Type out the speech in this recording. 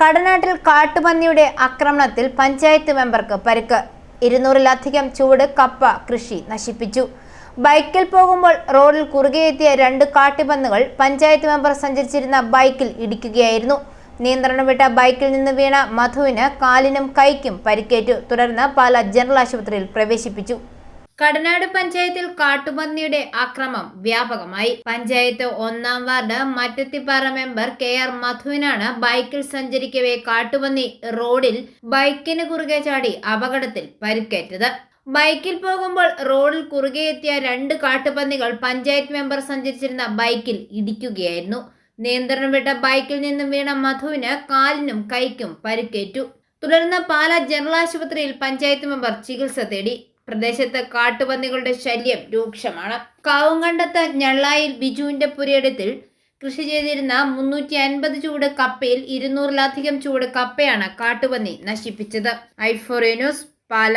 കടനാട്ടിൽ കാട്ടുപന്നിയുടെ ആക്രമണത്തിൽ പഞ്ചായത്ത് മെമ്പർക്ക് പരിക്ക്. ഇരുന്നൂറിലധികം ചൂട് കപ്പ കൃഷി നശിപ്പിച്ചു. ബൈക്കിൽ പോകുമ്പോൾ റോഡിൽ കുറുകെയെത്തിയ രണ്ട് കാട്ടുപന്നുകൾ പഞ്ചായത്ത് മെമ്പർ സഞ്ചരിച്ചിരുന്ന ബൈക്കിൽ ഇടിക്കുകയായിരുന്നു. നിയന്ത്രണം വിട്ട ബൈക്കിൽ നിന്ന് വീണ മധുവിന് കാലിനും കൈക്കും പരിക്കേറ്റു. തുടർന്ന് പാല ജനറൽ ആശുപത്രിയിൽ പ്രവേശിപ്പിച്ചു. കടനാട് പഞ്ചായത്തിൽ കാട്ടുപന്നിയുടെ ആക്രമം വ്യാപകമായി. പഞ്ചായത്ത് ഒന്നാം ward Mattathippara member K R മധുവിനാണ് ബൈക്കിൽ സഞ്ചരിക്കവേ കാട്ടുപന്നി റോഡിൽ ബൈക്കിന് കുറുകെ ചാടി അപകടത്തിൽ പരിക്കേറ്റത്. ബൈക്കിൽ പോകുമ്പോൾ റോഡിൽ കുറുകെ എത്തിയ രണ്ട് കാട്ടുപന്നികൾ പഞ്ചായത്ത് മെമ്പർ സഞ്ചരിച്ചിരുന്ന ബൈക്കിൽ ഇടിക്കുകയായിരുന്നു. നിയന്ത്രണം വിട്ട ബൈക്കിൽ നിന്നും വീണ മധുവിന് കാലിനും കൈക്കും പരിക്കേറ്റു. തുടർന്ന് പാലാ ജനറൽ ആശുപത്രിയിൽ പഞ്ചായത്ത് മെമ്പർ ചികിത്സ തേടി. പ്രദേശത്ത് കാട്ടുപന്നികളുടെ ശല്യം രൂക്ഷമാണ്. കാവുംകണ്ടത്ത് ഞള്ളായിൽ ബിജുവിന്റെ പുരയിടത്തിൽ കൃഷി ചെയ്തിരുന്ന മുന്നൂറ്റി അൻപത് ചൂട് കപ്പയിൽ ഇരുന്നൂറിലധികം ചൂട് കപ്പയാണ് കാട്ടുപന്നി നശിപ്പിച്ചത്. ഐഫോറിയ ന്യൂസ് പാല.